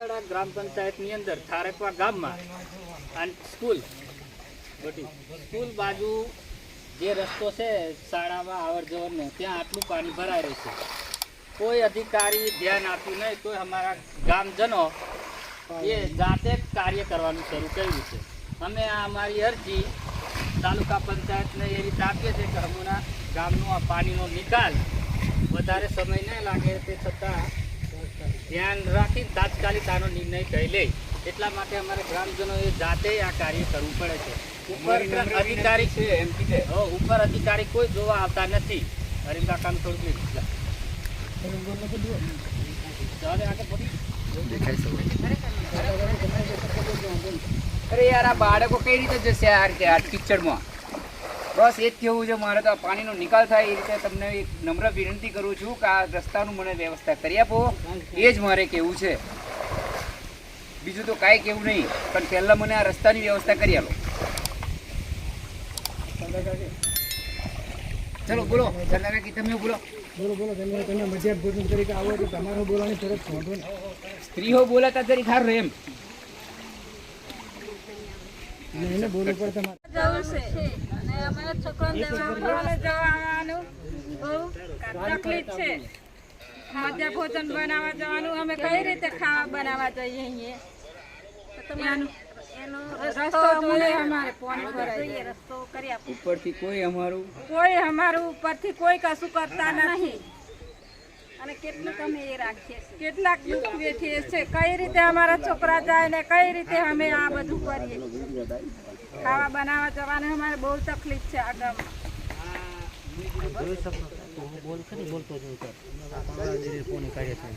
ગ્રામ પંચાયતની અંદર થારેકવા ગામમાં અને સ્કૂલ બધી. સ્કૂલ બાજુ જે રસ્તો છે શાળામાં આવર જવરનો ત્યાં આટલું પાણી ભરાઈ રહ્યું છે. કોઈ અધિકારી ધ્યાન આપ્યું નહીં, કોઈ અમારા ગામજનો એ જાતે કાર્ય કરવાનું શરૂ કર્યું છે. અમે આ અમારી અરજી તાલુકા પંચાયતને એ રીતે આપીએ છીએ કે હમણાં ગામનો આ પાણીનો નિકાલ વધારે સમય ન લાગે તે છતાં ધ્યાન રાખી તાત્કાલિક આનો નિર્ણય થઈ લે. એટલા માટે અમારે ગ્રામજનોએ જાતે આ કાર્ય કરવું પડે છે. ઉપર અધિકારી છે એમ કીધે હો, ઉપર અધિકારી કોઈ જોવા આવતા નથી. થોડુંક લીધું. ચાલે આગળ અરે યાર આ બાળકો કઈ રીતે જશે આ કિચડમાં? બસ એ જ કહેવું છે મારે તો આ પાણીનો નિકાલ થાય એ રીતે તમને એક નમ્ર વિનંતી કરું છું કે આ રસ્તાનું મને વ્યવસ્થા કરી આપો. એ જ મારે કહેવું છે. બીજું તો કાંઈ કહેવું નહીં પણ પહેલાં મને આ રસ્તાની વ્યવસ્થા કરી આપો. ચલો બોલો. ચંદા કાકી તમે બોલો. બોલો બોલો. તમે તમે મધ્યાહન ભોજન તરીકે આવો તો તમારો બોલવાની નહીં. સ્ત્રીઓ બોલાતા જરી સારું એમ. એને બોલવું પડે તમારે. જવું છે. અને અમારા છોકરાને જવાનું જવાનું બહુ તકલીફ છે. મધ્ય ભોજન બનાવવા જવાનું. અમે કઈ રીતે ખાવા બનાવવા જઈએ અહીંયા? તમારું તમે એનો અમારે પાણી ભરાય રસ્તો કરી આપો. ઉપરથી કોઈ અમારું કોઈ અમારું ઉપરથી કોઈ કશું કરતા નથી. અને કેટલું અમે એ રાખીએ છીએ. કેટલાક દુઃખ વેઠીએ છે કઈ રીતે અમારા છોકરા જાય ને કઈ રીતે અમે આ બધું કરીએ? ખાવા બનાવવા જવાની અમારે બહુ તકલીફ છે આ ગામમાં બોલ ખરી બોલતો જ ફોન કાઢે છે.